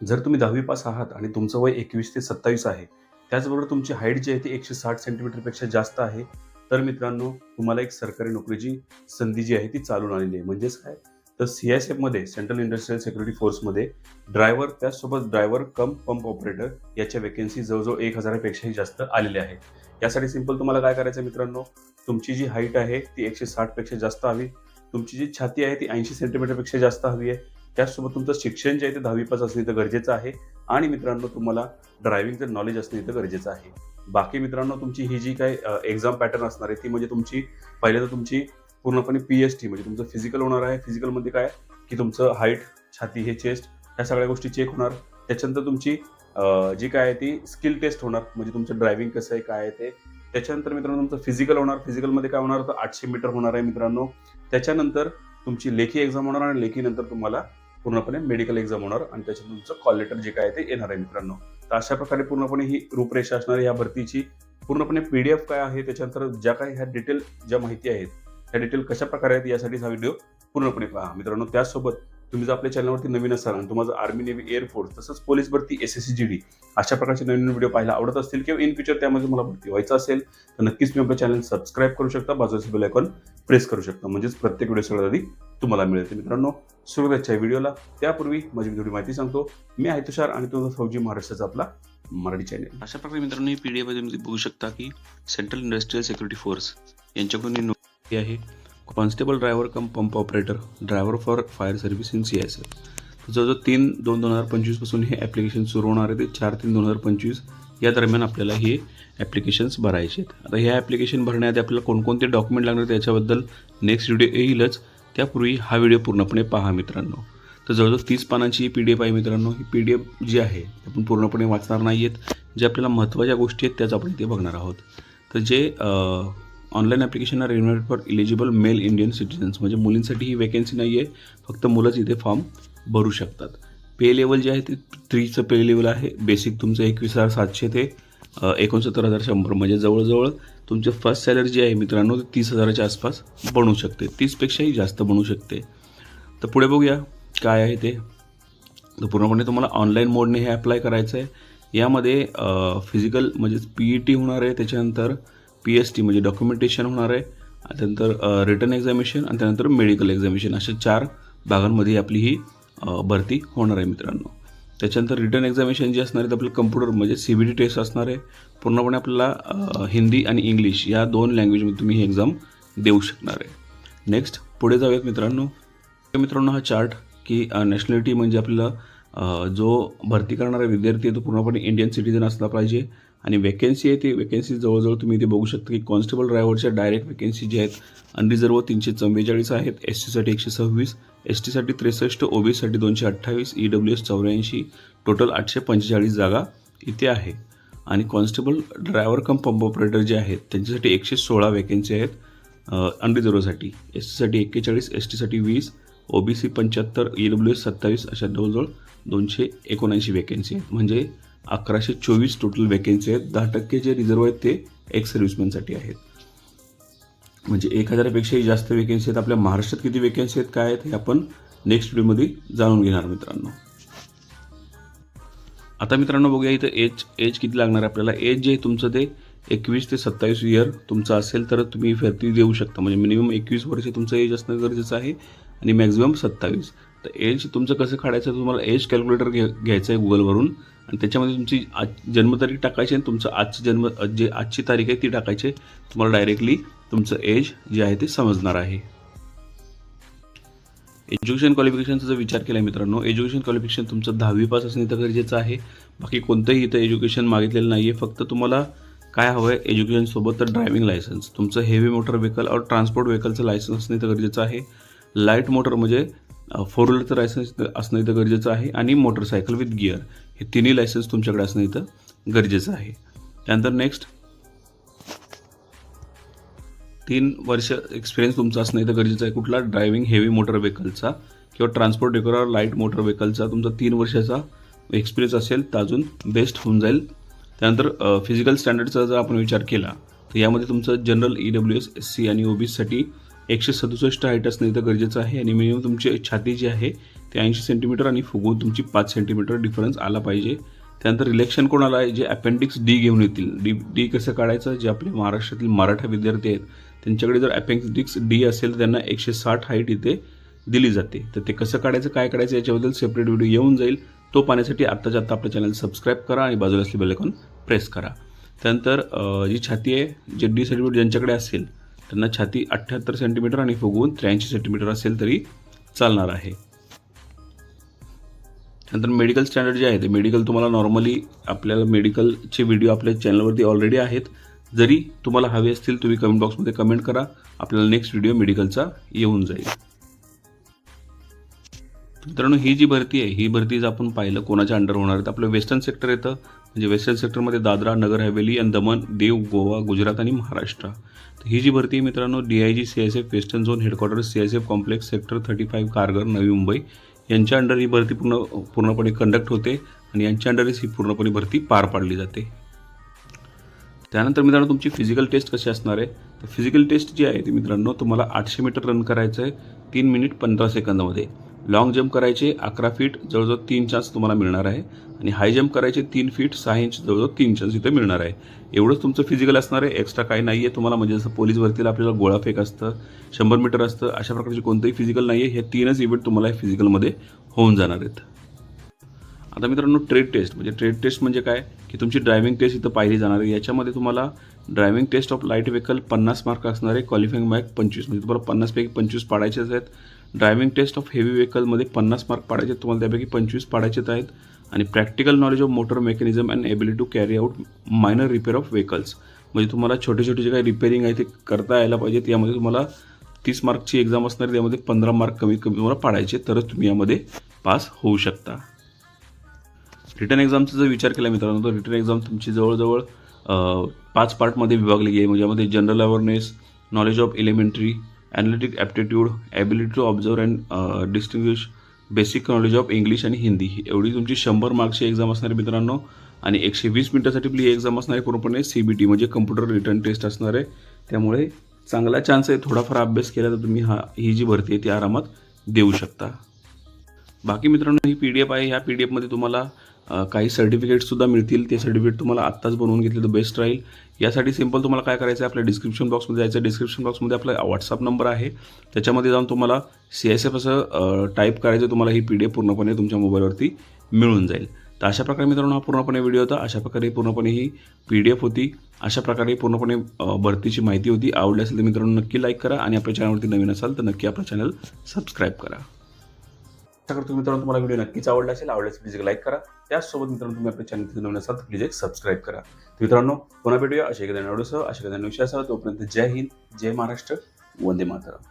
जर तुम्ही दहावी पास आहात आणि तुमचं वय एकवीस ते सत्तावीस आहे त्याचबरोबर तुमची हाईट जी आहे ती एकशे साठ सेंटीमीटरपेक्षा जास्त आहे तर मित्रांनो तुम्हाला एक सरकारी नोकरीची संधी जी आहे ती चालून आलेली आहे. म्हणजेच काय? तर सी एस एफमध्ये सेंट्रल इंडस्ट्रियल सिक्युरिटी फोर्समध्ये ड्रायव्हर त्याचसोबत ड्रायव्हर कम पंप ऑपरेटर याच्या वेकेन्सी जवळजवळ एक हजारापेक्षाही जास्त आलेल्या आहेत यासाठी सिंपल तुम्हाला काय करायचं आहे मित्रांनो? तुमची जी हाईट आहे ती एकशे साठपेक्षा जास्त हवी तुमची जी छाती आहे ती ऐंशी सेंटीमीटरपेक्षा जास्त हवी आहे त्याचसोबत तुमचं शिक्षण जे आहे ते दहावी पास असणं इथं गरजेचं आहे. आणि मित्रांनो तुम्हाला ड्रायव्हिंगचं नॉलेज असणं इथं गरजेचं आहे. बाकी मित्रांनो तुमची ही जी काय एक्झाम पॅटर्न असणार आहे ती म्हणजे तुमची पहिले तर तुमची पूर्णपणे पी एच टी म्हणजे तुमचं फिजिकल होणार आहे. फिजिकलमध्ये काय? की तुमचं हाईट छाती हे चेस्ट ह्या सगळ्या गोष्टी चेक होणार. त्याच्यानंतर तुमची जी काय आहे ती स्किल टेस्ट होणार म्हणजे तुमचं ड्रायव्हिंग कसं आहे काय आहे ते. त्याच्यानंतर मित्रांनो तुमचं फिजिकल होणार. फिजिकलमध्ये काय होणार? तर आठशे मीटर होणार आहे मित्रांनो. त्याच्यानंतर तुमची लेखी एक्झाम होणार आणि लेखीनंतर तुम्हाला पूर्णपणे मेडिकल एक्झाम होणार आणि त्याच्यातून तुमचं कॉल लेटर जे काय ते येणार आहे मित्रांनो. तर अशा प्रकारे पूर्णपणे ही रूपरेषा असणार या भरतीची. पूर्णपणे पीडीएफ काय आहे त्याच्यानंतर ज्या काही ह्या डिटेल ज्या माहिती आहेत ह्या डिटेल कशा प्रकारे आहेत यासाठी हा व्हिडिओ पूर्णपणे पहा. मित्रांनो त्यासोबत तुम्ही जर आपल्या चॅनलवरती नवीन असाल आणि तुम्हाला आर्मी नेव्ही एअरफोर्स तसंच पोलीस भरती S S C G D अशा प्रकारचे नवीन व्हिडिओ पाहायला आवडत असतील किंवा इन फ्युचर त्यामध्ये मला भरती व्हायचं असेल तर नक्कीच तुम्ही आपलं चॅनल सबस्क्राईब करू शकता. बाजूचं बेल आयकॉन प्रेस करू शकता. म्हणजेच प्रत्येक व्हिडिओ सगळ्यात आधी तुम्हाला मिळेल. मित्रांनो सुरुवातीच्या व्हिडिओला त्यापूर्वी माझी थोडी माहिती सांगतो. मी आहे तुषार आणि तो फौजी महाराष्ट्राचा आपला मराठी चॅनल अशा प्रकारे मित्रांनो ही पी डी एफमध्ये तुम्ही बघू शकता की सेंट्रल इंडस्ट्रियल सिक्युरिटी फोर्स यांच्याकडून नोकरी आहे. Constable driver cum pump operator driver for fire service in C S F जवळजवळ तीन दोन दोन हजार पंचवीसपासून हे ॲप्लिकेशन सुरू होणार आहे ते चार तीन दोन हजार पंचवीस या दरम्यान आपल्याला हे ॲप्लिकेशन्स भरायचे आहेत. आता ह्या ॲप्लिकेशन भरण्याआधी आपल्याला कोणकोणते डॉक्युमेंट लागणार त्याच्याबद्दल नेक्स्ट व्हिडिओ येईलच. त्यापूर्वी हा व्हिडिओ पूर्णपणे पहा मित्रांनो. तर जवळजवळ तीस पानांची ही पी डी एफ आहे मित्रांनो. ही पी डी एफ जी आहे ती आपण पूर्णपणे वाचणार नाही आहेत जे आपल्याला महत्त्वाच्या गोष्टी आहेत त्याच आपण इथे बघणार आहोत. तर जे online application are invited for eligible male Indian citizens म्हणजे मुलींसाठी ही वेकेन्सी नाही आहे फक्त मुलंच इथे फॉर्म भरू शकतात. पे लेवल जे आहे ते थ्रीचं पे लेवल आहे. बेसिक तुमचं एकवीस हजार सातशे ते एकोणसत्तर हजार शंभर. म्हणजे जवळजवळ तुमचं फर्स्ट सॅलरी जी आहे मित्रांनो ते तीस हजाराच्या आसपास बनू शकते. तीसपेक्षाही जास्त बनू शकते. तर पुढे बघूया काय आहे ते. तर पूर्णपणे तुम्हाला ऑनलाईन मोडने हे अप्लाय करायचं आहे यामध्ये फिजिकल म्हणजेच पी ई टी होणार आहे त्याच्यानंतर पी एस टी म्हणजे डॉक्युमेंटेशन होणार आहे. आणि त्यानंतर रिटर्न एक्झामिनेशन आणि त्यानंतर मेडिकल एक्झामिनेशन अशा चार भागांमध्ये आपली ही भरती होणार आहे मित्रांनो. त्याच्यानंतर रिटर्न एक्झामिनेशन जे असणार आहे ते आपलं कम्प्युटर म्हणजे सी बी टी टेस्ट असणार आहे. पूर्णपणे आपल्याला हिंदी आणि इंग्लिश या दोन लँग्वेजमध्ये तुम्ही ही एक्झाम देऊ शकणार आहे. नेक्स्ट पुढे जाऊयात मित्रांनो. मित्रांनो हा चार्ट की नॅशनॅलिटी म्हणजे आपल्याला जो भरती करणारा विद्यार्थी आहे तो पूर्णपणे इंडियन सिटीजन असला पाहिजे. आणि वेकेन्सी आहे ती वेकेन्सी जवळजवळ तुम्ही इथे बघू शकता की कॉन्स्टेबल ड्रायव्हरच्या डायरेक्ट वेकेन्सी जे आहेत अनरिझर्व तीनशे चव्वेचाळीस आहेत एस टीसाठी एकशे सव्वीस एस टीसाठी त्रेसष्ट ओ बीसाठी दोनशे अठ्ठावीस ई डब्ल्यू एस चौऱ्याऐंशी टोटल आठशे पंचेचाळीस जागा इथे आहे. आणि constable driver cum pump operator जे आहेत त्यांच्यासाठी एकशे सोळा वेकेन्सी आहेत अनरिझर्वसाठी एस टीसाठी एक्केचाळीस एस टीसाठी वीस ओ बी सी पंच्याहत्तर ई डब्ल्यू एस सत्तावीस अशा जवळजवळ दोनशे एकोणऐंशी वेकेन्सी आहेत म्हणजे अकराशे चोवीस टोटल वेकेन्सी आहेत. दहा टक्के जे रिझर्व आहेत ते एक्स सर्व्हिसमॅनसाठी आहेत. म्हणजे एक हजारापेक्षाही जास्त वेकेन्सी आहेत. आपल्या महाराष्ट्रात किती वेकेन्सी आहेत काय आहेत हे आपण नेक्स्ट व्हिडिओमध्ये जाणून घेणार मित्रांनो. आता मित्रांनो बघूया इथं एज एज किती लागणार आहे आपल्याला. एज जे आहे तुमचं ते एकवीस ते सत्तावीस इयर तुमचं असेल तर तुम्ही भरती देऊ शकता. म्हणजे मिनिमम एकवीस वर्ष तुमचं एज असणं गरजेचं आहे. आणि मॅक्झिमम सत्तावीस. तर एज तुमचं कसं काढायचं तुम्हाला एज कॅल्क्युलेटर घ्या घ्यायचं आहे गुगलवरून आणि त्याच्यामध्ये तुमची आज जन्मतारीख टाकायची आणि तुमचं आजची जन्म जे आजची तारीख आहे ती टाकायची आहे. तुम्हाला डायरेक्टली तुमचं एज जे आहे ते समजणार आहे. एज्युकेशन क्वालिफिकेशनचा जर विचार केला मित्रांनो. एज्युकेशन क्वालिफिकेशन तुमचं दहावी पास असणे तर गरजेचं आहे. बाकी कोणतंही इथं एज्युकेशन मागितलेलं नाही आहे फक्त तुम्हाला काय हवं आहे एज्युकेशनसोबत तर ड्रायव्हिंग लायसन्स तुमचं हेवी मोटर व्हेकल और ट्रान्सपोर्ट व्हेकलचं लायसन्स असणे तर गरजेचं आहे. लाइट मोटर म्हणजे फोर व्हीलरचं लायसन्स असणं इथं गरजेचं आहे आणि मोटरसायकल विथ गिअर हे तिन्ही लायसन्स तुमच्याकडे असणं इथं गरजेचं आहे. त्यानंतर नेक्स्ट तीन वर्ष एक्सपिरियन्स तुमचा असणं इथं गरजेचं आहे. कुठला? ड्रायव्हिंग हेवी मोटर व्हेकलचा किंवा ट्रान्सपोर्ट व्हेकल लाइट मोटर व्हेकलचा तुमचा तीन वर्षाचा एक्सपिरियन्स असेल तर अजून बेस्ट होऊन जाईल. त्यानंतर फिजिकल स्टँडर्डचा जर आपण विचार केला तर यामध्ये तुमचं general E W S S C आणि ओ बीसाठी एकशे सदुसष्ट हाईट असणं इथं गरजेचं आहे आणि मिनिमम तुमची छाती जी आहे ते ऐंशी सेंटीमीटर आणि फुगवून तुमची पाच सेंटीमीटर डिफरन्स आला पाहिजे. त्यानंतर रिलेक्शन कोणाला आहे? जे अपेंडिक्स डी घेऊन येतील. डी डी कसं काढायचं? जे आपले महाराष्ट्रातील मराठा विद्यार्थी आहेत त्यांच्याकडे जर अपेंडिक्स डी असेल तर त्यांना एकशे साठ हाईट इथे दिली जाते. तर ते कसं काढायचं काय काढायचं याच्याबद्दल सेपरेट व्हिडिओ येऊन जाईल. तो पाहण्यासाठी आत्ताच्या आत्ता आपलं चॅनल सबस्क्राईब करा आणि बाजूला असले बेलकॉन प्रेस करा. त्यानंतर जी छाती आहे जे डी सर्टिफिकेट ज्यांच्याकडे असेल त्यांना छाती अठ्ठ्याहत्तर सेंटीमीटर आणि फुगवून त्र्याऐंशी सेंटीमीटर असेल तरी चालणार आहे. नंतर मेडिकल स्टँडर्ड जे आहे ते मेडिकल तुम्हाला नॉर्मली आपल्याला मेडिकलचे व्हिडिओ आपल्या चॅनलवरती ऑलरेडी आहेत. जरी तुम्हाला हवे असतील तुम्ही कमेंट बॉक्समध्ये कमेंट करा. आपल्याला नेक्स्ट व्हिडिओ मेडिकलचा येऊन जाईल. मित्रांनो ही जी भरती आहे ही भरती जर आपण पाहिलं कोणाच्या अंडर होणार आहे तर आपलं वेस्टर्न सेक्टर येतं. म्हणजे वेस्टर्न सेक्टरमध्ये दादरा नगर हवेली आणि दमन देव गोवा गुजरात आणि महाराष्ट्र. तर ही जी भरती आहे मित्रांनो D I G C S F western zone headquarter C S F complex sector thirty five Kharghar Navi Mumbai यांच्या अंडर ही भरती पूर्ण पूर्णपणे कंडक्ट होते आणि यांच्या अंडरच ही पूर्णपणे भरती पार पाडली जाते. त्यानंतर मित्रांनो तुमची फिजिकल टेस्ट कशी असणार आहे? तर फिजिकल टेस्ट जी आहे ती मित्रांनो तुम्हाला आठशे मीटर रन करायचं आहे तीन मिनिट पंधरा सेकंदामध्ये लाँग जम्प करायचे अकरा फीट जवळजवळ तीन चान्स तुम्हाला मिळणार आहे. आणि हाय जम्प करायचे तीन फीट सहा इंच जवळजवळ तीन चान्स इथे मिळणार आहे. एवढंच तुमचं फिजिकल असणार आहे. एक्स्ट्रा काही नाही आहे तुम्हाला. म्हणजे जसं पोलीस भरतीला आपल्याला गोळाफेक असतं शंभर मीटर असतं अशा प्रकारचे कोणतंही फिजिकल नाही आहे हे तीनच इव्हेंट तुम्हाला फिजिकलमध्ये होऊन जाणार आहेत. आता मित्रांनो ट्रेड टेस्ट म्हणजे ट्रेड टेस्ट म्हणजे काय? की तुमची ड्रायव्हिंग टेस्ट इथं पाहिली जाणार आहे. याच्यामध्ये तुम्हाला driving test of light vehicle पन्नास मार्क असणार आहे. क्वालिफाईंग मार्क पंचवीस. म्हणजे तुम्हाला पन्नासपैकी पंचवीस पाडायचेच आहेत. ड्रायव्हिंग टेस्ट ऑफ हेवी व्हेकलमध्ये पन्नास मार्क पाडायचे आहेत तुम्हाला त्यापैकी पंचवीस पाडायचेच आहेत. आणि practical knowledge of motor mechanism and ability to carry out minor repair of vehicles म्हणजे तुम्हाला छोटे छोटे जे काही रिपेअरिंग आहे ते करता यायला पाहिजेत. यामध्ये तुम्हाला तीस मार्कची एक्झाम असणार त्यामध्ये पंधरा मार्क कमीत कमी तुम्हाला पाडायचे तरच तुम्ही यामध्ये पास होऊ शकता. रिटर्न एक्झामचा जर विचार केला मित्रांनो तर रिटर्न एक्झाम तुमची जवळजवळ पाच पार्टमध्ये विभागली आहे म्हणजे यामध्ये general awareness knowledge of elementary analytic aptitude ability to observe and distinguish basic knowledge of English आणि हिंदी ही एवढी तुमची शंभर मार्क्सची एक्झाम असणार मित्रांनो आणि एकशे वीस मिनिटासाठी आपली एक्झाम असणार आहे पूर्णपणे सी बी टी म्हणजे कम्प्युटर रिटर्न टेस्ट असणार. आहे त्यामुळे चांगला चान्स आहे थोडाफार अभ्यास केला तर तुम्ही हा ही जी भरती आहे ती आरामात देऊ शकता. बाकी मित्रांनो ही पी डी एफ आहे ह्या पी डी एफमध्ये तुम्हाला काही सर्टिफिकेट्ससुद्धा मिळतील. ते सर्टिफिकेट तुम्हाला आत्ताच बनवून घेतले तर बेस्ट राहील. यासाठी सिंपल तुम्हाला काय करायचं आहे आपल्या डिस्क्रिप्शन बॉक्समध्ये जायचं डिस्क्रिप्शन बॉक्समध्ये आपला व्हॉट्सअप नंबर आहे. त्याच्यामध्ये जाऊन तुम्हाला सी एस एफ असं टाईप करायचं तुम्हाला ही पी डी एफ पूर्णपणे तुमच्या मोबाईलवरती मिळून जाईल. तर अशा प्रकारे मित्रांनो हा पूर्णपणे व्हिडिओ होता. अशा प्रकारे पूर्णपणे ही पी डी एफ होती. अशा प्रकारे पूर्णपणे भरतीची माहिती होती. आवडली असेल तर मित्रांनो नक्की लाईक करा. आणि आपल्या चॅनलवरती नवीन असाल तर नक्की आपला चॅनल सबस्क्राईब करा. आशा करतो मित्रांनो तुम्हाला व्हिडिओ नक्कीच आवडला असेल. आवडल्यास प्लीज लाईक करा. त्याचसोबत मित्रांनो तुम्ही आपल्या चॅनल नवीन असाल तर प्लीज एक सबस्क्राईब करा. तर मित्रांनो पुन्हा भेटूया. अशा एखाद्या नवडूसह अशा एखाद्या विषयासह. तोपर्यंत जय हिंद जय महाराष्ट्र वंदे मातरम.